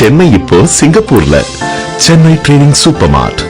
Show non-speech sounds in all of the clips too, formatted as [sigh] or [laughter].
சென்னை இப்போ சிங்கப்பூர்ல. Chennai training super மார்ட்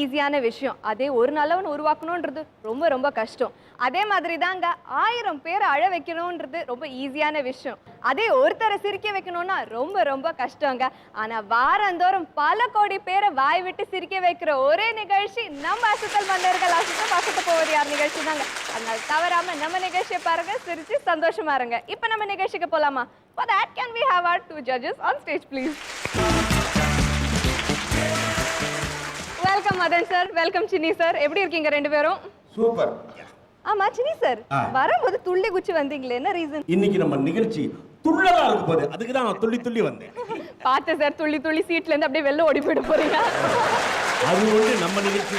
ஈஸியான விஷயம். அதே ஒரு நல்லவன் உருவாக்கணுன்றது ரொம்ப ரொம்ப கஷ்டம். அதே மாதிரி தாங்க ஆயிரம் பேரை அழ வைக்கணுன்றது ரொம்ப ஈஸியான விஷயம். அதே ஒருத்தரை சிரிக்க வைக்கணும்னா ரொம்ப ரொம்ப கஷ்டங்க. ஆனால் வாரந்தோறும் பல கோடி பேரை வாய் விட்டு சிரிக்க வைக்கிற ஒரே நிகழ்ச்சி நம்ம அசுத்தல் மன்னர்கள் அசுத்தம் அசத்த போவது யார் நிகழ்ச்சி தாங்க அதனால தவறாம நம்ம நிகழ்ச்சியை பாருங்க சிரிச்சு சந்தோஷமா இருங்க. இப்போ நம்ம நிகழ்ச்சிக்கு போலாமா? For that, can we have our two judges on stage, please? Welcome Madan sir welcome Chinni sir எப்படி இருக்கீங்க ரெண்டு பேரும்? சூப்பர் ஆமா சின்னி சார். வரும்போது துள்ளி குச்சி வந்தீங்களே என்ன ரீசன் இன்னைக்கு நம்ம நிகழ்ச்சி துள்ளலா இருக்க போகுது. அதுக்கு தான் நான் துள்ளி துள்ளி வந்தேன். பார்த்தேன் சார் துள்ளி துள்ளி சீட்ல இருந்து அப்படியே வெளில ஓடி போயிட போறீங்க. அது வந்து நம்ம நிகழ்ச்சி.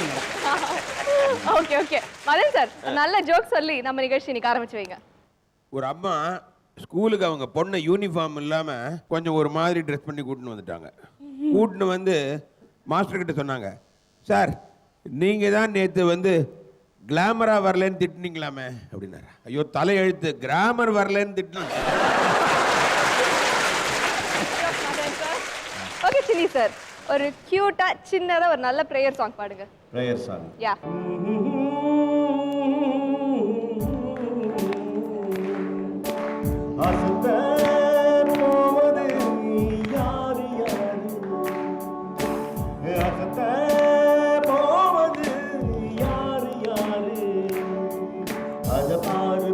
ஓகே ஓகே மதன் சார் நல்ல ஜோக் சொல்லி நம்ம நிகழ்ச்சி இன்னைக்கு ஆரம்பிச்சு வைங்க. ஒரு அம்மா ஸ்கூலுக்கு அவங்க பொண்ணை யூனிஃபார்ம் இல்லாமல் கொஞ்சம் ஒரு மாதிரி ட்ரெஸ் பண்ணி கூட்டின்னு வந்துட்டாங்க. கூட்டின்னு வந்து மாஸ்டர் கிட்ட சொன்னாங்க. சார் நீங்கள் தான் நேற்று வந்து கிளாமராக வரலன்னு திட்டினீங்களாமே அப்படின்னாரு. ஐயோ தலையெழுத்து கிராமர் வரலன்னு திட்டினாங்க. Okay Chinni sir. ஒரு கியூட்டா சின்னதா ஒரு நல்ல ப்ரேயர் சாங் பாடுங்க. பிரேயர் சாங் யா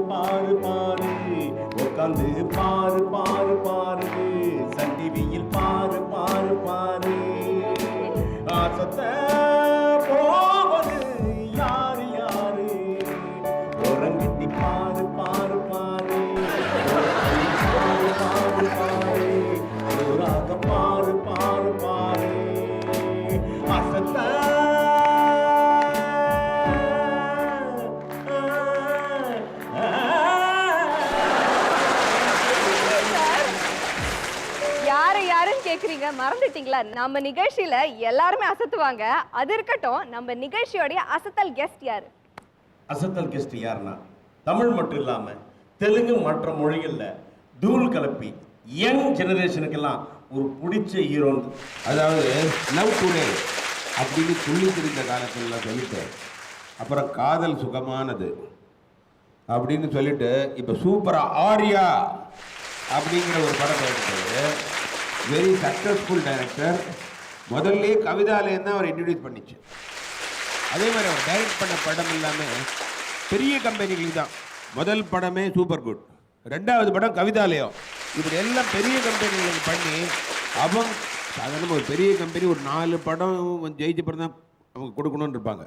பாரு பாரு பாரு உட்காந்து பாரு பாரு மறந்துட்டீங்களா நம்ம நிகழ்ச்சியில எல்லாருமே அசத்துவாங்க. அது இருக்கட்டும் நம்ம நிகழ்ச்சியோடைய அசத்தல் கெஸ்ட் யாரு? அசத்தல் கெஸ்ட் யாருன்னா தமிழ் மட்டும் இல்லாம தெலுங்கு மற்ற மொழிகள்ல தூள் கலப்பி யங் ஜெனரேஷனுக்கெல்லாம் ஒரு பிடிச்ச ஹீரோன்னு அதாவது லவ் டுடே அப்படின்னு சொல்லி தெரிந்த காலத்துல சொல்லிட்டு அப்புறம் காதல் சுகமானது அப்படின்னு சொல்லிட்டு இப்போ சூப்பராக ஆர்யா அப்படிங்கிற ஒரு படம் எடுத்து வெரி சக்ஸஸ்ஃபுல் டைரக்டர் முதல்ல கவிதாலயம் தான் அவர் இன்ட்ரடியூஸ் பண்ணிச்சு. அதே மாதிரி அவர் டைரக்ட் பண்ண படம் எல்லாமே பெரிய கம்பெனிகளுக்கு தான். முதல் படமே சூப்பர் குட் ரெண்டாவது படம் கவிதாலயம் இப்படி எல்லாம் பெரிய கம்பெனிகளுக்கு பண்ணி அவங்க சாதாரண ஒரு பெரிய கம்பெனி ஒரு நாலு படம் ஜெயிச்ச படம் தான் அவங்க கொடுக்கணும்னு இருப்பாங்க.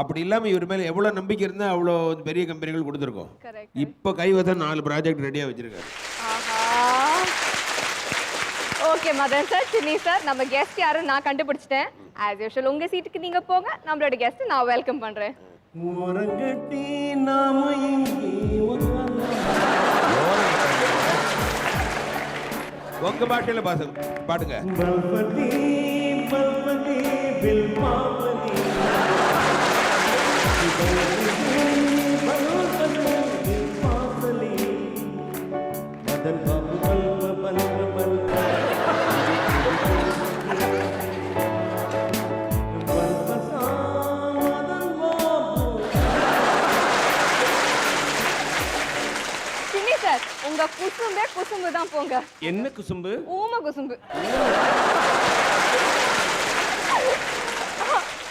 அப்படி இல்லாமல் இவர் மேலே எவ்வளோ நம்பிக்கை இருந்தால் அவ்வளோ பெரிய கம்பெனிகள் கொடுத்துருக்கோம். இப்போ கைவசம் நாலு ப்ராஜெக்ட் ரெடியாக வச்சுருக்காரு. Okay Madan sir Chinni sir நம்ம கெஸ்ட் யாருன்னு நான் கண்டுபிடிச்சிட்டேன் ஆஸ் யூஷுவல் உங்க சீட்டுக்கு நீங்க போங்க நம்மளோட கெஸ்ட் நான் வெல்கம் பண்றேன். உங்கள் பாஷையில் பாச பாடுங்க. பல்பதி, உங்க குசும்பே குசும்பு தான் போங்க. என்ன குசும்பு? ஊம குசும்பு.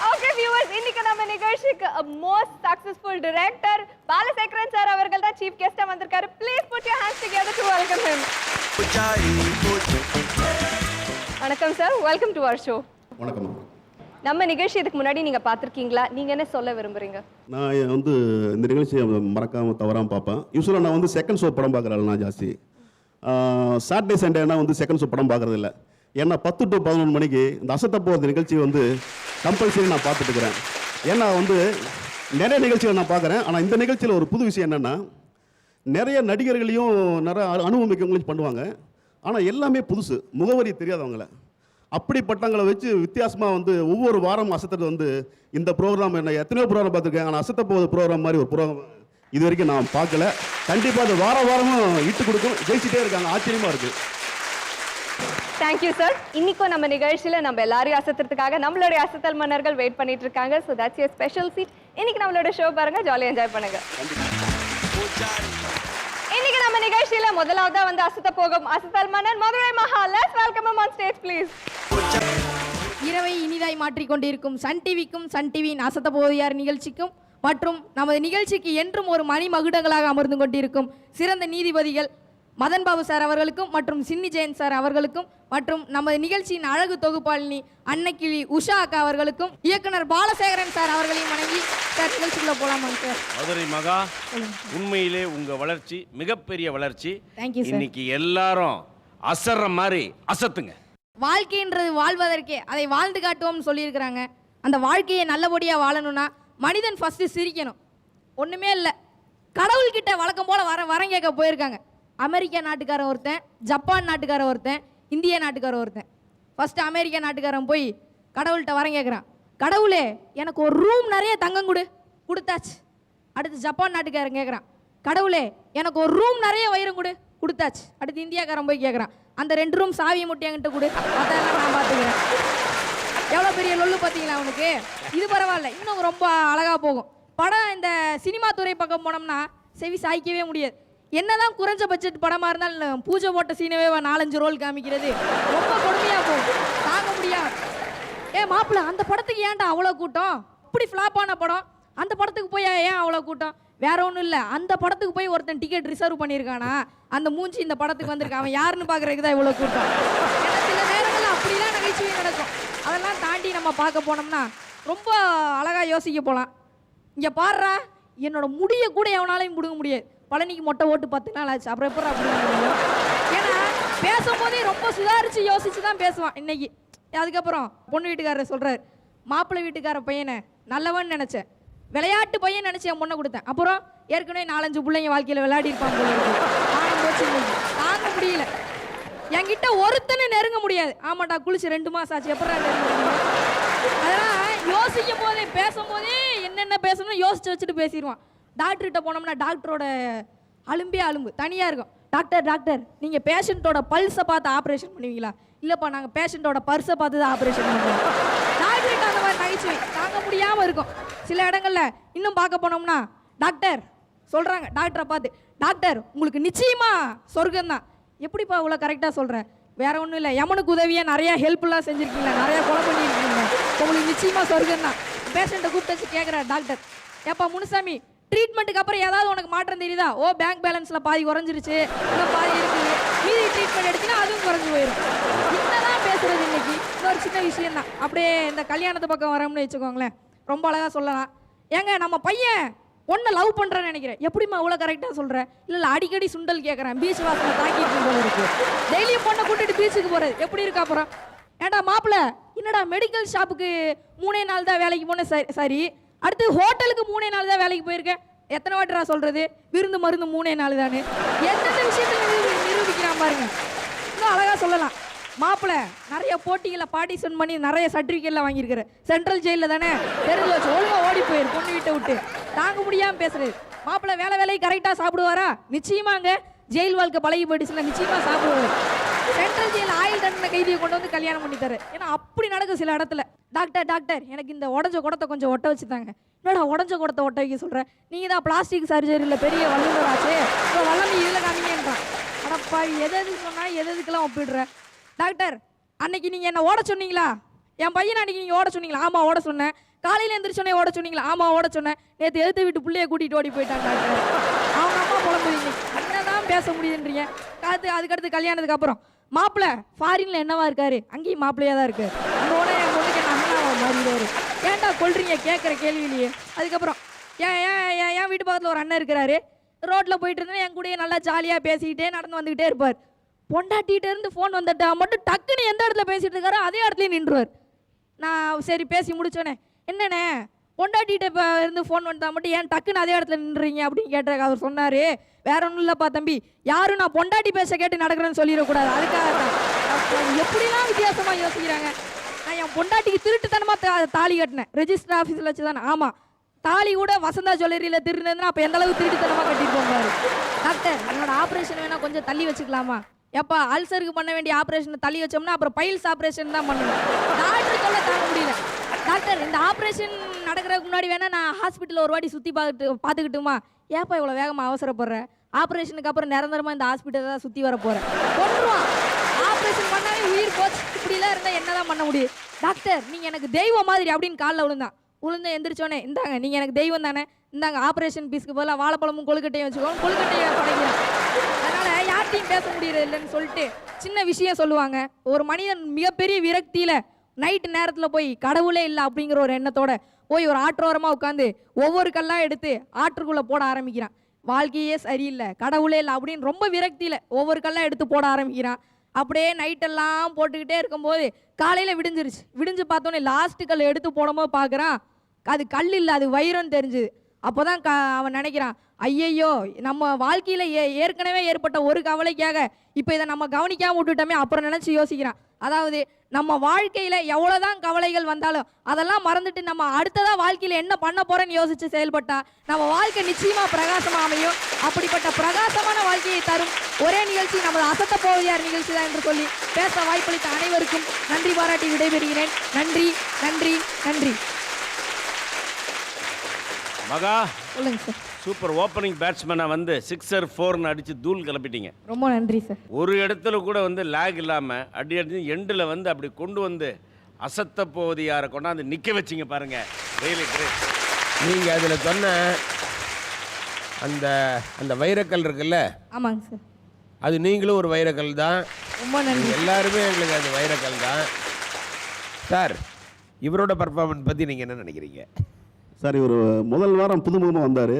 ஓகே வியூவர்ஸ் இன்னைக்கு நம்ம நிகழ்ச்சிக்கு most successful director Balasekaran sir அவர்கள் தான் சீஃப் கெஸ்டா வந்திருக்காரு. Please put your hands together to welcome him வணக்கம் sir welcome to our show வணக்கம். நம்ம நிகழ்ச்சி இதுக்கு முன்னாடி நீங்க பார்த்திருக்கீங்களா? நீங்க என்ன சொல்ல விரும்புறீங்க? நான் வந்து இந்த நிகழ்ச்சியை மறக்காமல் தவறாமல் பார்ப்பேன். யூஸ்வலாக நான் வந்து செகண்ட் ஷோ படம் பார்க்குறேன் நான் ஜாஸ்தி சாட்டர்டே சண்டேனா வந்து செகண்ட் ஷோ படம் பார்க்குறது ஏன்னா பத்து டு பதினொன்று மணிக்கு இந்த அசத்த போகிறது நிகழ்ச்சி வந்து கம்பல்சரி நான் பார்த்துட்டு இருக்கிறேன். ஏன்னா வந்து நிறைய நிகழ்ச்சிகளை நான் பார்க்குறேன். ஆனால் இந்த நிகழ்ச்சியில் ஒரு புது விஷயம் என்னென்னா நிறைய நடிகர்களையும் நிறைய அனு- அனுபவமிக்கவங்களையும் பண்ணுவாங்க. ஆனால் எல்லாமே புதுசு. முகவரி தெரியாதவங்கள. அப்படிப்பட்டவங்களை வச்சு வித்தியாசமாக வந்து ஒவ்வொரு வாரம் அசத்துறது வந்து இந்த ப்ரோக்ராம் என்ன எத்தனையோ ப்ரோக்ராம் பார்த்துருக்கேன். ஆனால் அசத்த போகுது ப்ரோக்ராம் மாதிரி ஒரு ப்ரோக்ராம் இது வரைக்கும் நான் பார்க்கல. கண்டிப்பாக அது வார வாரமும் இட்டு கொடுக்கும். ஜெயிச்சிட்டே இருக்காங்க. ஆச்சரியமாக இருக்குது தேங்க்யூ சார் இன்னைக்கும் நம்ம நிகழ்ச்சியில நம்ம எல்லாரையும் அசத்துறதுக்காக நம்மளுடைய அசத்தல் மன்னர்கள் வெயிட் பண்ணிட்டு இருக்காங்க. So that's your special seat இன்னைக்கு நம்மளோட ஷோ பாருங்க. ஜாலியாக என்ஜாய் பண்ணுங்க. இன்னைக்கு நம்ம நிகழ்ச்சியில முதலாவதா வந்து அசத்த போகும் அசத்தல் மன்னன் Madurai Maha let's welcome on stage please இரவை இனிதாய் மாற்றிக்கொண்டிருக்கும் சன் டிவிக்கும் சன் டிவியின் அசத்த போதியார் நிகழ்ச்சிக்கும் மற்றும் நமது நிகழ்ச்சிக்கு என்றும் ஒரு மணி மகுடங்களாக அமர்ந்து கொண்டிருக்கும் சிறந்த நீதிபதிகள் மதன் பாபு சார் அவர்களுக்கும் மற்றும் சின்னி ஜெயன் சார் அவர்களுக்கும் மற்றும் நமது நிகழ்ச்சியின் அழகு தொகுப்பாளினி அன்னக்கிளி உஷா அக்கா அவர்களுக்கும் இயக்குனர் பாலசேகரன் சார் அவர்களையும் வணங்கி சார் நிகழ்ச்சிக்குள்ள போலாமாங்க சார். மதுரை மகா உண்மையிலே உங்க வளர்ச்சி மிகப்பெரிய வளர்ச்சி. இன்னைக்கு எல்லாரும் அசர்ற மாதிரி அசத்துங்க. வாழ்க்கைன்றது வாழ்வதற்கே அதை வாழ்ந்து காட்டுவோம்னு சொல்லியிருக்கிறாங்க. அந்த வாழ்க்கையை நல்லபடியாக வாழணும்னா மனிதன் ஃபஸ்ட்டு சிரிக்கணும். ஒன்றுமே இல்லை. கடவுள்கிட்ட வழக்கம் போல் வர வரம் கேட்க போயிருக்காங்க. அமெரிக்கா நாட்டுக்காரன் ஒருத்தன் ஜப்பான் நாட்டுக்காரன் ஒருத்தன் இந்திய நாட்டுக்காரன் ஒருத்தன். ஃபஸ்ட்டு அமெரிக்கா நாட்டுக்காரன் போய் கடவுள்கிட்ட வரம் கேட்குறான் கடவுளே எனக்கு ஒரு ரூம் நிறைய தங்கம் கொடு. கொடுத்தாச்சு. அடுத்து ஜப்பான் நாட்டுக்காரன் கேட்குறான் கடவுளே எனக்கு ஒரு ரூம் நிறைய வைரம் கொடு. கொடுத்தாச்சு. அடுத்து இந்தியாக்காரன் போய் கேட்குறான் அந்த ரெண்டு ரூம் சாவியை முட்டி என்கிட்ட கொடு. அதெல்லாம் நான் பார்த்துக்கிறேன். எவ்வளோ பெரிய லொல்லு பார்த்தீங்களா அவனுக்கு? இது பரவாயில்ல. இன்னும் ரொம்ப அழகாக போகும். படம் இந்த சினிமா துறை பக்கம் போனோம்னா செவி சாய்க்கவே முடியாது. என்னதான் குறைஞ்ச பட்ஜெட் படமாக இருந்தாலும் பூஜை போட்ட சீனவே நாலஞ்சு ரோல் காமிக்கிறது. ரொம்ப கொடுமையாக போகும் தாங்க முடியாது. ஏ மாப்பிள்ள அந்த படத்துக்கு ஏன்டா அவ்வளோ கூட்டம்? இப்படி ஃப்ளாப்பான படம். அந்த படத்துக்கு போய் ஏன் அவ்வளோ கூட்டம்? வேற ஒன்றும் இல்லை. அந்த படத்துக்கு போய் ஒருத்தன் டிக்கெட் ரிசர்வ் பண்ணியிருக்கானா? அந்த மூஞ்சி இந்த படத்துக்கு வந்திருக்கான் அவன் யாருன்னு பார்க்குறதுக்கு தான் இவ்வளோ கூட்டம். ஏன்னா சில நேரங்களில் அப்படிலாம் நகைச்சுவை நடக்கும். அதெல்லாம் தாண்டி நம்ம பார்க்க போனோம்னா ரொம்ப அழகாக யோசிக்க போகலாம் இங்கே பாடுறா என்னோட முடிய கூட எவனாலையும் பிடுங்க முடியாது. பழனிக்கு மொட்டை ஓட்டு பத்து நாள் ஆச்சு. அப்புறம் எப்படி ஏன்னா பேசும்போதே ரொம்ப சுதாரிச்சு யோசிச்சு தான் பேசுவான் இன்னைக்கு. அதுக்கப்புறம் பொண்ணு வீட்டுக்காரர் சொல்றாரு மாப்பிள்ளை வீட்டுக்கார பையனை நல்லவன் நினைச்சேன். விளையாட்டு பையன் நினைச்சு என் பொண்ணை கொடுத்தேன். அப்புறம் ஏற்கனவே நாலஞ்சு பிள்ளைங்க வாழ்க்கையில் விளையாடி இருப்பான் தாங்க முடியல. என்கிட்ட ஒருத்தனை நெருங்க முடியாது. ஆமாடா குளிச்சு ரெண்டு மாசம் ஆச்சு. எப்படா நெருங்க அதெல்லாம் யோசிக்கும் போதே பேசும்போதே என்னென்ன பேசணும்னு யோசிச்சு வச்சுட்டு பேசிடுவான். டாக்டர்கிட்ட போனோம்னா டாக்டரோட அலும்பே அலும்பு தனியாக இருக்கும். டாக்டர் டாக்டர் நீங்கள் பேஷண்ட்டோட பல்ஸை பார்த்து ஆப்ரேஷன் பண்ணுவீங்களா? இல்லைப்பா நாங்கள் பேஷண்ட்டோட பர்ஸை பார்த்து தான் ஆப்ரேஷன் பண்ணுவோம். டாக்டர்கிட்ட அந்த மாதிரி நகைச்சுவை தாங்க முடியாமல் இருக்கும். சில இடங்களில் இன்னும் பார்க்க போனோம்னா டாக்டர் சொல்கிறாங்க டாக்டரை பார்த்து டாக்டர் உங்களுக்கு நிச்சயமாக சொர்க்கம் தான். எப்படிப்பா இவ்வளோ கரெக்டாக சொல்கிறேன் வேற ஒன்றும் இல்லை யமனுக்கு உதவியாக நிறையா ஹெல்ப்லாம் செஞ்சுருக்கீங்களா நிறையா கொலை பண்ணியிருக்கீங்க உங்களுக்கு நிச்சயமாக சொர்க்கம் தான். பேஷண்ட்டை கூப்பிட்டு வச்சு கேட்குறாரு டாக்டர். ஏப்பா முனுசாமி ட்ரீட்மெண்ட்டுக்கு அப்புறம் ஏதாவது உனக்கு மாற்றம் தெரியுதா? ஓ பேங்க் பேலன்ஸில் பாதி குறைஞ்சிருச்சு. இல்லை பாதி இருக்குது மீதி ட்ரீட்மெண்ட் எடுத்தீங்கன்னா அதுவும் குறைஞ்சு போயிடும் என்னதான் பேசுறது இன்னைக்கு. இன்னொரு சின்ன விஷயம் தான் அப்படியே இந்த கல்யாணத்து பக்கம் வரோம்னு வச்சுக்கோங்களேன். ரொம்ப அழகாக சொல்லலாம். ஏங்க நம்ம பையன் ஒன்றை லவ் பண்ணுறேன்னு நினைக்கிறேன். எப்படிம்மா அவ்வளோ கரெக்டாக சொல்கிறேன் இல்லை இல்லை அடிக்கடி சுண்டல் கேட்குறேன் பீச் வாசலில் தாக்கிட்டு போல இருக்கு. டெய்லியும் பொண்ணை கூட்டிட்டு பீச்சுக்கு போகிறது எப்படி இருக்கா அப்புறம்? ஏன்டா மாப்பிள்ள என்னடா மெடிக்கல் ஷாப்புக்கு மூணே நாள் தான் வேலைக்கு போனேன் சரி சரி. அடுத்து ஹோட்டலுக்கு மூணே நாள் தான் வேலைக்கு போயிருக்கேன் எத்தனை வாட்டரா சொல்கிறது விருந்து மருந்து மூணே நாள் தானே? எந்தெந்த விஷயத்தில் நிரூபிக்கிறான் பாருங்க. இன்னும் அழகாக சொல்லலாம். மாப்பிள்ள நிறைய போட்டிகளை பார்ட்டிசன் பண்ணி நிறைய சர்டிஃபிகேட்லாம் வாங்கியிருக்கிறேன் சென்ட்ரல் ஜெயிலில் தானே? தெரிஞ்சு வச்சு ஒழுங்கா ஓடி போயிரு பொண்ணு வீட்டை விட்டு. தாங்க முடியாமல் பேசுறது. மாப்பிள்ள வேலை வேலையை கரெக்டாக சாப்பிடுவாரா? நிச்சயமாங்க. ஜெயில் வாழ்க்கை பழகி போயிடுச்சுல நிச்சயமாக சாப்பிடுவாரு. சென்ட்ரல் ஜெயில் ஆயில் தண்டனை கைதியை கொண்டு வந்து கல்யாணம் பண்ணி தரு ஏன்னா அப்படி நடக்கும் சில இடத்துல. டாக்டர் டாக்டர் எனக்கு இந்த உடஞ்ச குடத்தை கொஞ்சம் ஒட்ட வச்சுட்டாங்க என்னடா உடஞ்ச குடத்தை ஒட்ட வைக்க சொல்கிறேன் நீங்கள் தான் பிளாஸ்டிக் சர்ஜரியில் பெரிய வல்லுநராச்சே. இப்போ வல்லமை இதில் காமிங்கன்றான். அடப்பா எது எதுக்கு சொன்னால் எது எதுக்கெல்லாம் ஒப்பிடுறேன் டாக்டர் அன்னைக்கு நீங்கள் என்ன ஓட சொன்னீங்களா? என் பையனை அன்னைக்கு நீங்கள் ஓட சொன்னீங்களா? ஆமாம் ஓட சொன்னேன். காலையில் எந்திரிச்சோன்னே ஓட சொன்னீங்களா? ஆமாம் ஓட சொன்னேன். நேற்று எழுத்து வீட்டு பிள்ளைய கூட்டிகிட்டு ஓடி போயிட்டான் டாக்டர். அவங்க அம்மா புலம்புறீங்க. என்னதான் பேச முடியுன்றீங்க காத்து அதுக்கடுத்து கல்யாணத்துக்கு அப்புறம். மாப்பிள்ள ஃபாரின்ல என்னவா இருக்காரு? அங்கேயும் மாப்பிள்ளையா தான் இருக்கு அந்த உடனே என் பொண்ணுக்கு என்ன மாறிடுவாரு ஏன்டா கொள்றீங்க கேட்குற கேள்வியிலேயே. அதுக்கப்புறம் ஏன் ஏன் ஏன் என் வீட்டு பக்கத்தில் ஒரு அண்ணன் இருக்கிறாரு? ரோட்டில் போயிட்டு இருந்தேன் என் கூடயே நல்லா ஜாலியாக பேசிக்கிட்டே நடந்து வந்துக்கிட்டே இருப்பார். பொண்டாட்டிகிட்டே இருந்து ஃபோன் வந்துட்டா மட்டும் டக்குன்னு எந்த இடத்துல பேசிட்டு இருக்காரோ அதே இடத்துலயே நின்றுவார். நான் சரி பேசி முடிச்சோன்னே என்னண்ணே பொண்டாட்டிகிட்ட இப்போ இருந்து ஃபோன் வந்தா மட்டும் ஏன் டக்குன்னு அதே இடத்துல நின்றுறீங்க அப்படின்னு கேட்டாங்க அவர் சொன்னார். வேற ஒன்றும் இல்லைப்பா தம்பி. யாரும் நான் பொண்டாட்டி பேச கேட்டு நடக்கிறேன்னு சொல்லிடக்கூடாது. அதுக்காக எப்படிலாம் வித்தியாசமாக யோசிக்கிறாங்க. நான் என் பொண்டாட்டிக்கு திருட்டுத்தனமா தா- தாலி கட்டினேன். ரெஜிஸ்டர் ஆஃபீஸில் வச்சு தானே ஆமாம் தாலி கூட வசந்தா ஜுவல்லரியில் திருடுனா அப்போ எந்த அளவுக்கு திருட்டுத்தனமாக கட்டிட்டு பாரு. டாக்டர் என்னோட ஆப்ரேஷன் வேணால் கொஞ்சம் தள்ளி வச்சுக்கலாமா? எப்பா அல்சருக்கு பண்ண வேண்டிய ஆப்ரேஷனை தள்ளி வச்சோம்னா அப்புறம் பைல்ஸ் ஆப்ரேஷன் தான் பண்ணணும் டாக்டர் சொல்ல தாங்க முடியல. டாக்டர் இந்த ஆப்ரேஷன் நடக்கிறதுக்கு முன்னாடி வேணா நான் ஹாஸ்பிட்டலில் ஒரு வாட்டி சுற்றி பார்த்துட்டு பார்த்துக்கிட்டுமா. ஏப்பா இவ்வளோ வேகமாக அவசரப்படுற? ஆப்ரேஷனுக்கு அப்புறம் நிரந்தரமாக இந்த ஹாஸ்பிட்டல் தான் சுற்றி வர போகிறேன் கொண்டுருவான் ஆப்ரேஷன் பண்ணாலே உயிர் போச்சு. இப்படிலாம் இருந்தால் என்னதான் பண்ண முடியும்? டாக்டர் நீங்கள் எனக்கு தெய்வம் மாதிரி அப்படின்னு காலில் விழுந்தான் விழுந்து எந்திரிச்சோன்னே இந்தாங்க நீங்கள் எனக்கு தெய்வம் தானே. இந்தாங்க ஆப்ரேஷன் பீஸ்க்கு பதிலாக வாழைப்பழமும் கொழுக்கட்டையும் வச்சுக்கோங்க. கொழுக்கட்டையை படைக்கிறேன் அதனால் யார்ட்டையும் பேச முடியறது இல்லைன்னு சொல்லிட்டு சின்ன விஷயம் சொல்லுவாங்க. ஒரு மனிதன் மிகப்பெரிய விரக்தியில் நைட்டு நேரத்தில் போய் கடவுளே இல்லை அப்படிங்கிற ஒரு எண்ணத்தோட போய் ஒரு ஆற்றோரமாக உட்காந்து ஒவ்வொரு கல்லாக எடுத்து ஆற்றுக்குள்ளே போட ஆரம்பிக்கிறான். வாழ்க்கையே சரியில்லை கடவுளே இல்லை அப்படின்னு ரொம்ப விரக்தியில் ஒவ்வொரு கல்லாக எடுத்து போட ஆரம்பிக்கிறான். அப்படியே நைட்டெல்லாம் போட்டுக்கிட்டே இருக்கும்போது காலையில் விடிஞ்சிருச்சு. விடிஞ்சு பார்த்தோன்னே லாஸ்ட்டு கல் எடுத்து போடும்போது பார்க்குறான் அது கல் இல்லை அது வைரம் தெரிஞ்சுது. அப்போ தான் க அவன் நினைக்கிறான் ஐயையோ நம்ம வாழ்க்கையில் ஏ ஏற்கனவே ஏற்பட்ட ஒரு கவலைக்காக இப்போ இதை நம்ம கவனிக்காமல் விட்டுட்டோமே அப்புறம் நினச்சி யோசிக்கிறான். அதாவது நம்ம வாழ்க்கையில் எவ்வளோதான் கவலைகள் வந்தாலும் அதெல்லாம் மறந்துட்டு நம்ம அடுத்ததாக வாழ்க்கையில் என்ன பண்ண போகிறேன்னு யோசித்து செயல்பட்டா நம்ம வாழ்க்கை நிச்சயமாக பிரகாசமாக அமையும். அப்படிப்பட்ட பிரகாசமான வாழ்க்கையை தரும் ஒரே நிகழ்ச்சி நமது அசத்த போவியார் நிகழ்ச்சி தான் என்று சொல்லி பேச வாய்ப்பளித்த அனைவருக்கும் நன்றி பாராட்டி விடைபெறுகிறேன். நன்றி நன்றி நன்றி. மகா சொல்லுங்க சார். சூப்பர் ஓப்பனிங் பேட்ஸ்மேனை வந்து சிக்ஸர் ஃபோர்னு அடித்து தூள் கிளப்பிட்டீங்க. ரொம்ப நன்றி சார். ஒரு இடத்துல கூட வந்து லேக் இல்லாமல் அடி அடிச்சு எண்டில் வந்து அப்படி கொண்டு வந்து அசத்த போவது யாரை கொண்டாந்து நிற்க வச்சிங்க பாருங்க. ரியலி கிரேட் நீங்கள் அதில் சொன்ன அந்த அந்த வைரக்கல் இருக்குல்ல? ஆமாங்க சார். அது நீங்களும் ஒரு வைரக்கல் தான். ரொம்ப நன்றி. எல்லாருமே எங்களுக்கு அது வைரக்கல் தான். சார் இவரோட பர்ஃபார்மன்ஸ் பற்றி நீங்கள் என்ன நினைக்கிறீங்க? சார் இவர் முதல் வாரம் புதுமுகமாக வந்தார்.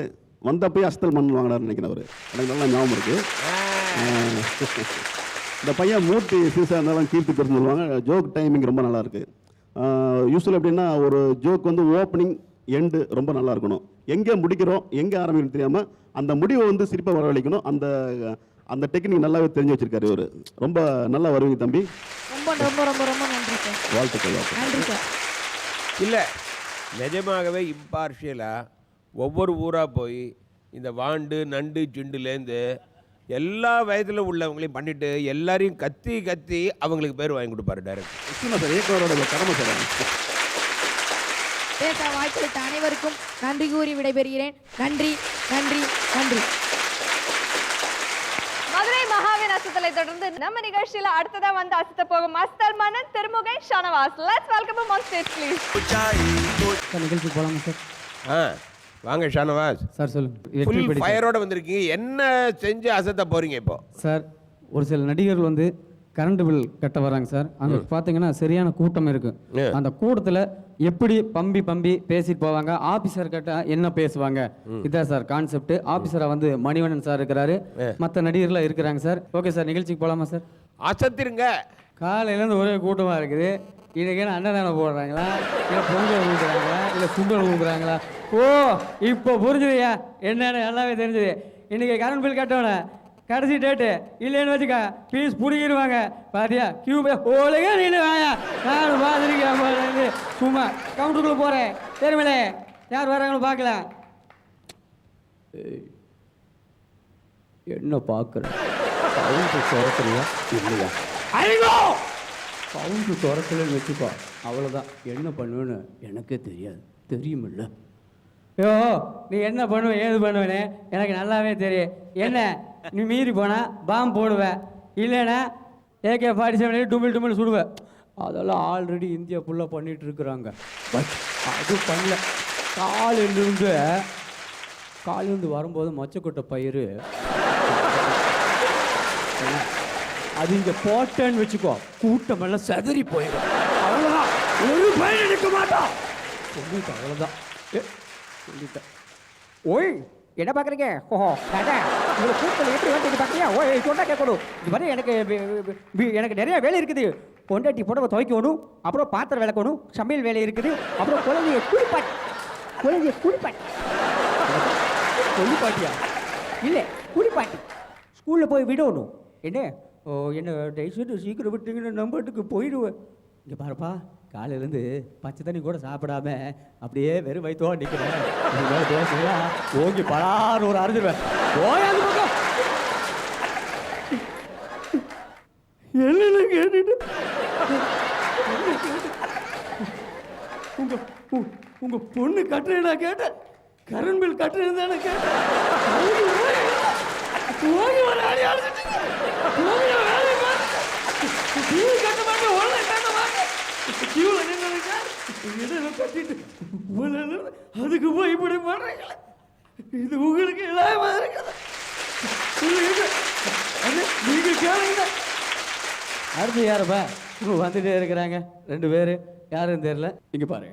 வந்தப்பயே அஸ்தல் மண் வாங்கினார்னு நினைக்கிறேன் அவர். எனக்கு நல்லா ஞாபகம் இருக்கு. ஆஹ் இந்த பையன் மூர்த்தி சீசா இருந்தாலும் கீர்த்தி பெருசு சொல்லுவாங்க. ஜோக் டைமிங் ரொம்ப நல்லா இருக்கு. யூஸ்வல் எப்படின்னா ஒரு ஜோக் வந்து ஓப்பனிங் எண்டு ரொம்ப நல்லா இருக்கணும். எங்கே முடிக்கிறோம் எங்கே ஆரம்பிக்கணும் தெரியாமல் அந்த முடிவை வந்து சிரிப்பாக வரவழைக்கணும். அந்த அந்த டெக்னிக் நல்லாவே தெரிஞ்சு வச்சிருக்காரு இவர். ரொம்ப நல்லா வருவீங்க தம்பி. ரொம்ப ரொம்ப ரொம்ப ரொம்ப நன்றி சார். வாழ்த்துக்கள். நன்றி சார். இல்லை நிஜமாகவே இம்பார்ஷியலாக ஒவ்வொரு ஊராக போய் இந்த வாண்டு நண்டு சிண்டுலேருந்து எல்லா வயதில் உள்ளவங்களையும் பண்ணிட்டு எல்லாரையும் கத்தி கத்தி அவங்களுக்கு பேர் வாங்கி கொடுப்பாரு டைரக்ட் நிச்சயமா சார் இயக்குனரோட கடமை சார். பேச வாய்ப்பளித்த அனைவருக்கும் நன்றி கூறி விடைபெறுகிறேன். நன்றி நன்றி நன்றி மதுரை மகாவீர் அசத்தலை தொடர்ந்து நம்ம நிகழ்ச்சியில அடுத்ததா வந்து அசத்த போகும் மஸ்தர் மன்னன் திருமுகை Shanavas. Let's welcome on stage please sir நிகழ்ச்சி போகலாமா சார்? ஆ வாங்க ஷானவாஸ். சார் சொல்லுங்க. ஃபுல் ஃபயரோட வந்திருக்கீங்க. என்ன செஞ்சு அசத்த போறீங்க இப்போ? சார் ஒரு சில நடிகர்கள் வந்து கரண்ட் பில் கட்ட வராங்க சார். அங்கே பார்த்தீங்கன்னா சரியான கூட்டம் இருக்கு. ஆ. அந்த கூட்டத்தில் எப்படி பம்பி பம்பி பேசிட்டு போவாங்க? ஆபீசர் கிட்ட என்ன பேசுவாங்க? இதான் சார் கான்செப்ட் ஆபீசரா வந்து மணிவண்ணன் சார் இருக்கிறாரு. மற்ற நடிகர்லாம் இருக்கிறாங்க சார். ஓகே சார் நிகழ்ச்சிக்கு போகலாமா சார்? அசத்திருங்க. காலையிலேருந்து ஒரே கூட்டமாக இருக்குது. இன்னைக்கு என்ன அன்னதானம் போடுறாங்களா? இல்லை பொங்கல் ஊங்குறாங்களா இல்லை சுண்டல் ஊங்குறாங்களா ஓ இப்போ புரிஞ்சுதுயா என்னன்னு நல்லாவே தெரிஞ்சுது. இன்னைக்கு கரண்ட் பில் கட்டணும் கடைசி டேட்டு இல்லைன்னு வச்சுக்க பீஸ் பிடிக்கிடுவாங்க பாத்தியா? கியூ ஒழுங்க நின்று வாயா. நான் பார்த்துருக்கேன் சும்மா கவுண்டருக்குள்ளே போகிறேன் தெரியுமிலே யார் வராங்கன்னு பார்க்கலாம். என்ன பார்க்குறேன் கவுண்டர் திறக்கலையா? இல்லையா? கவுண்டர் திறக்கலன்னு வச்சுக்கோ அவ்வளோதான் என்ன பண்ணுவேன்னு எனக்கே தெரியாது. தெரியுமில்ல. யோ நீ என்ன பண்ணுவ ஏது பண்ணுவேன்னு எனக்கு நல்லாவே தெரியும். என்ன நீ மீறி போனால் பாம் போடுவேன் இல்லைன்னா ஏகே ஃபார்ட்டி செவன் டுமில் டுமில் சுடுவேன் அதெல்லாம் ஆல்ரெடி இந்தியா ஃபுல்லாக பண்ணிட்டு இருக்கிறாங்க. பட் அது பண்ணல. காலிலிருந்து காலிலிருந்து வரும்போது மொச்சக்கொட்டை பயிர் அது இங்கே போட்டேன்னு வச்சுக்கோ கூட்டமெல்லாம் செதறி போயிடும். அவ்வளோதான் ஒரு பயிர் எடுக்க மாட்டோம் சொல்லிட்டேன் அவ்வளோதான் சொல்லிட்டேன் ஓய் என்ன பார்க்குறீங்க? ஓஹோ தாத்தா உங்களை கூட்டத்தில் எப்படி வந்து பார்க்குறியா? ஓய் சொன்னா கேட்கணும் இது மாதிரி எனக்கு எனக்கு நிறைய வேலை இருக்குது. பொண்டாட்டி புடவை துவைக்கணும் அப்புறம் பாத்திரம் விளக்கணும் சமையல் வேலை இருக்குது அப்புறம் குழந்தைய குளிப்பாட்டி குழந்தைய குளிப்பாட்டி குளிப்பாட்டியா? இல்லை குளிப்பாட்டி. ஸ்கூலில் போய் விடணும். என்ன? ஓ என்ன தயவுசெய்து சீக்கிரம் விட்டீங்கன்னு நம்பட்டுக்கு போயிடுவேன். இங்கே பாருப்பா. காலையிலேருந்து பச்சை தண்ணி கூட சாப்பிடாம அப்படியே வெறும் வயிற்றோட நிற்கிறேன் தோசையா? ஓங்கி பலாறு ஒரு அரைஞ்சிருவேன். ஓயாது பக்கம். என்ன கேட்டுட்டு. உங்க உ- உங்க பொண்ணு கட்டுறேன் கேட்டேன். கரண்ட் பில் கட்டுறேன் தானே கேட்டேன். அதுக்கு ஒரு அடி அடிச்சிட்டீங்க. ஒரு வேலையை கட்ட மாட்டேன், கட்ட மாட்டேன். [laughs] டிவில கட்டிட்டு அதுக்கு போய் இப்படி பண்றீங்களே இது உங்களுக்கு இல்லாம இருக்குது நீங்க கேளுங்க அடுத்து யாருப்பா இவங்க வந்துட்டே இருக்கிறாங்க ரெண்டு பேர் யாருன்னு தெரியல இங்க பாரு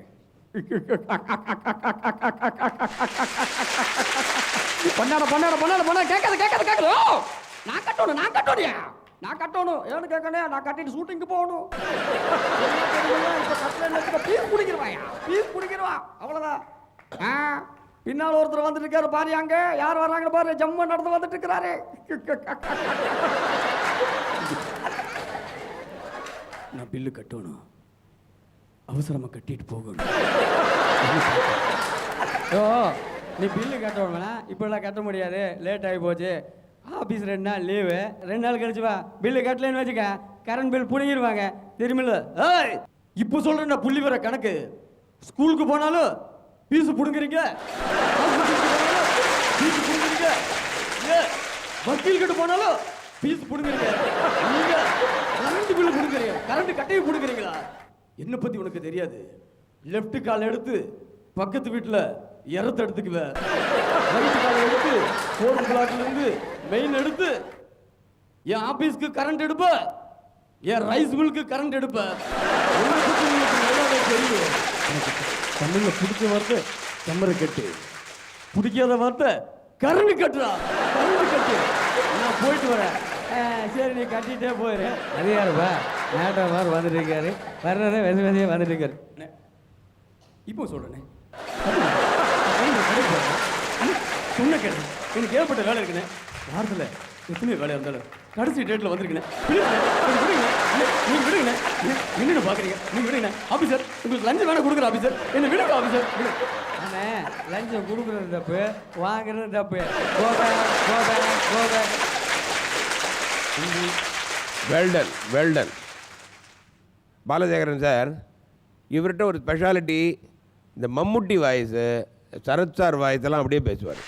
பண்ணாட பண்ணாட பண்ணாட பண்ண கேட்காத கேட்காத கேட்காத நான் கட்டணும் நான் கட்டணும் நான் கட்டணும். ஏன்னு கேட்கணும் நான் கட்டிட்டு ஷூட்டிங்கு போகணும். பீர் குடிக்கிறவாயா பீர் குடிக்கிறவா அவ்வளோதான் ஆ பின்னால் ஒருத்தர் வந்துட்டு இருக்காரு பாரு அங்க. யார் வர்றாங்க பாரு. ஜம்மு நடந்து வந்துட்டு இருக்கிறாரு. நான் பில்லு கட்டணும். அவசரமா கட்டிட்டு போகணும். ஓ நீ பில்லு கட்டணும் இப்படிலாம் கட்ட முடியாது. லேட் ஆகி போச்சு. ஆஃபீஸ் ரெண்டு நாள் லீவு ரெண்டு நாள் கழிச்சு வா. பில்லு கட்டலன்னு வச்சுக்க கரண்ட் பில் பிடிங்கிருவாங்க. தெரியுமில்ல ஏய் இப்போ சொல்கிறேன் நான் புள்ளி வர கணக்கு? ஸ்கூலுக்கு போனாலும் ஃபீஸ் பிடுங்குறீங்க. ஃபீஸ் பிடுங்குறீங்க. ஏ வக்கீல் கிட்ட போனாலும் ஃபீஸ் பிடுங்குறீங்க. நீங்கள் கரண்ட் பில்லு பிடுங்குறீங்க. கரண்ட் கட்டையை பிடுங்குறீங்களா? என்னை பற்றி உனக்கு தெரியாது. லெஃப்ட் கால் எடுத்து பக்கத்து வீட்டில் எரத்து எடுத்துக்குவேன் ரைட் கால் எடுத்து ஃபோர் பிளாக்லேருந்து மெயின் எடுத்து என் ஆபீஸ்க்கு கரண்ட் எடுப்ப என் ரைஸ் மில்க்கு கரண்ட் எடுப்ப. தெரியும். தமிழ்ல பிடிச்ச வார்த்தை செம்மரை கட்டு. பிடிக்காத வார்த்தை கரண்ட் கட்டுறா கரண்ட் கட்டு. நான் போயிட்டு வரேன். சரி நீ கட்டிட்டே போயிரு. அது யாருப்பா நாட்டை மாதிரி வந்துட்டு இருக்காரு வர்றதே வெச வெசையே வந்துட்டு இருக்காரு இப்போ சொல்றேனே. சொன்ன கேட்டு எனக்கு ஏற்பட்ட வேலை இருக்குண்ணே வாரத்தில் எத்தனை வேலை இருந்தாலும் கடைசி டேட்டில் வந்திருக்கேன் நீங்க விடுங்க என்ன பார்க்குறீங்க நீங்க விடுங்க ஆஃபீஸர் உங்களுக்கு லஞ்சம் வேணா கொடுக்குற ஆஃபீஸர் என்ன விடுங்க ஆஃபீஸர் அண்ணே லஞ்சம் கொடுக்குறது தப்பு வாங்குறது தப்பு. வெல்டன் வெல்டன் பாலசேகரன் சார் இவர்கிட்ட ஒரு ஸ்பெஷாலிட்டி இந்த Mammootty voice Sarath sir voice எல்லாம் அப்படியே பேசுவார்.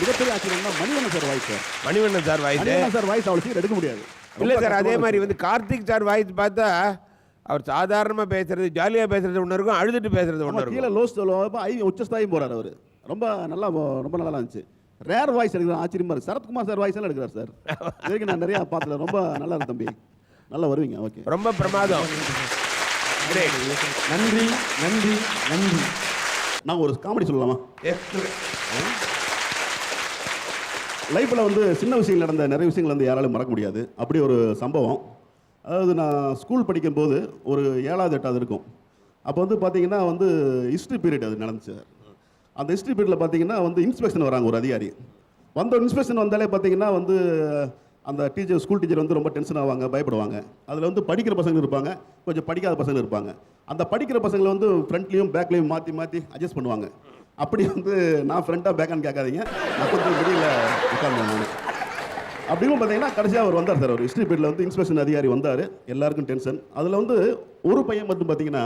மிகப்பெரிய ஆச்சரியம்னா Manivannan sir voice sir. Manivannan sir voice. Manivannan sir voice அவ்வளோ சீக்கிரம் எடுக்க முடியாது. இல்லை சார் அதே மாதிரி. வந்து கார்த்திக் சார் வாய்ஸ் பார்த்தா அவர் சாதாரணமாக பேசுறது ஜாலியாக பேசுறது ஒன்று இருக்கும் அழுதுட்டு பேசுறது ஒன்று கீழே இருக்கும் லோ ஸ்டோ ஐ உச்சஸ்தாயும் போறாரு அவர். ரொம்ப நல்லா ரொம்ப நல்லா இருந்துச்சு. ரேர் வாய்ஸ் எடுக்கிறார் ஆச்சரியமா இருக்கு. சரத்குமார் சார் வாய்ஸ் எல்லாம் எடுக்கிறார் சார். இது வரைக்கும் நான் நிறைய பார்த்தல ரொம்ப நல்லா இருக்கு தம்பி. நல்லா வருவீங்க ஓகே. ரொம்ப பிரமாதம். நன்றி நன்றி நன்றி. நான் ஒரு காமெடி சொல்லலாமா. லைஃப்பில் வந்து சின்ன விஷயங்கள் நடந்த நிறைய விஷயங்கள் வந்து யாராலும் மறக்க முடியாது. அப்படி ஒரு சம்பவம். அதாவது நான் ஸ்கூல் படிக்கும்போது ஒரு ஏழாவது எட்டாவது இருக்கும். அப்போ வந்து பார்த்தீங்கன்னா வந்து ஹிஸ்ட்ரி பீரியட் அது நடந்துச்சு. அந்த ஹிஸ்ட்ரி பீரியடில் பார்த்தீங்கன்னா வந்து இன்ஸ்பெக்ஷன் வராங்க ஒரு அதிகாரி. வந்த இன்ஸ்பெக்ஷன் வந்தாலே பார்த்தீங்கன்னா வந்து அந்த டீச்சர் ஸ்கூல் டீச்சர் வந்து ரொம்ப டென்ஷன் ஆவாங்க பயப்படுவாங்க. அதில் வந்து படிக்கிற பசங்க இருப்பாங்க கொஞ்சம் படிக்காத பசங்க இருப்பாங்க. அந்த படிக்கிற பசங்களை வந்து ஃப்ரண்ட்லேயும் பேக்லேயும் மாற்றி மாற்றி அட்ஜஸ்ட் பண்ணுவாங்க. அப்படி வந்து நான் ஃப்ரண்ட்டாக பேக்கான்னு கேட்காதீங்க. நான் கொஞ்சம் வெளியில் உட்கார்ந்தேன் நான். அப்படியும் பார்த்தீங்கன்னா கடைசியாக அவர் வந்தார் சார். அவர் ஹிஸ்ட்ரி பீரியடில் வந்து இன்ஸ்பெக்ஷன் அதிகாரி வந்தார். எல்லாருக்கும் டென்ஷன் அதில் வந்து ஒரு பையன் மட்டும் பார்த்தீங்கன்னா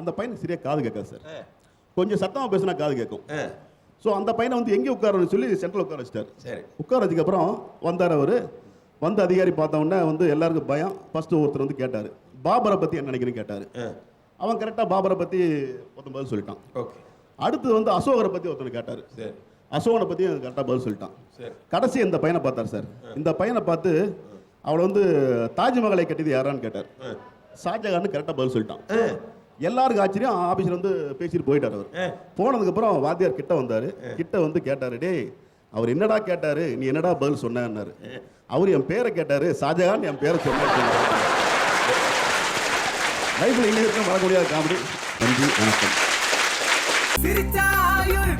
அந்த பையனுக்கு சரியாக காது கேட்காது சார். கொஞ்சம் சத்தமாக பேசினா காது கேட்கும். ஸோ அந்த பையனை வந்து எங்கே உட்காரன்னு சொல்லி சென்ட்ரல் உட்கார வச்சிட்டார். சரி. உட்கார வச்சதுக்கப்புறம் வந்தார் அவர். வந்த அதிகாரி பார்த்த உடனே வந்து எல்லாருக்கும் பயம். ஃபர்ஸ்ட் ஒருத்தர் வந்து கேட்டார். பாபரை பற்றி என்ன நினைக்கிறேன்னு கேட்டார். அவன் கரெக்டாக பாபரை பற்றி ஒருத்தன் பதில் சொல்லிட்டான். ஓகே. அடுத்து வந்து அசோகரை பற்றி ஒருத்தனை கேட்டார். சரி. அசோகனை பற்றி கரெக்டாக பதில் சொல்லிட்டான். சரி. கடைசி இந்த பையனை பார்த்தார் சார். இந்த பையனை பார்த்து அவளை வந்து தாஜ்மஹாலை கட்டியது யாரான்னு கேட்டார். ஷாஜகான்னு கரெக்டாக பதில் சொல்லிட்டான். எல்லாருக்கும் ஆச்சரியம் ஆபீஸ்ல வந்து பேசிட்டு போயிட்டார் அவர். போனதுக்கப்புறம் வாத்தியார் கிட்ட வந்தார். கிட்ட வந்து கேட்டார் டேய் அவர் என்னடா கேட்டாரு? நீ என்னடா பதில் சொன்னாரு அவர் என் பேரை கேட்டாரு ஷாஜகான் என் பேரை சொன்னார். லைஃப்ல இன்னும் மறக்க முடியாத காமெடி. நன்றி வணக்கம். சிரிச்சாயுள்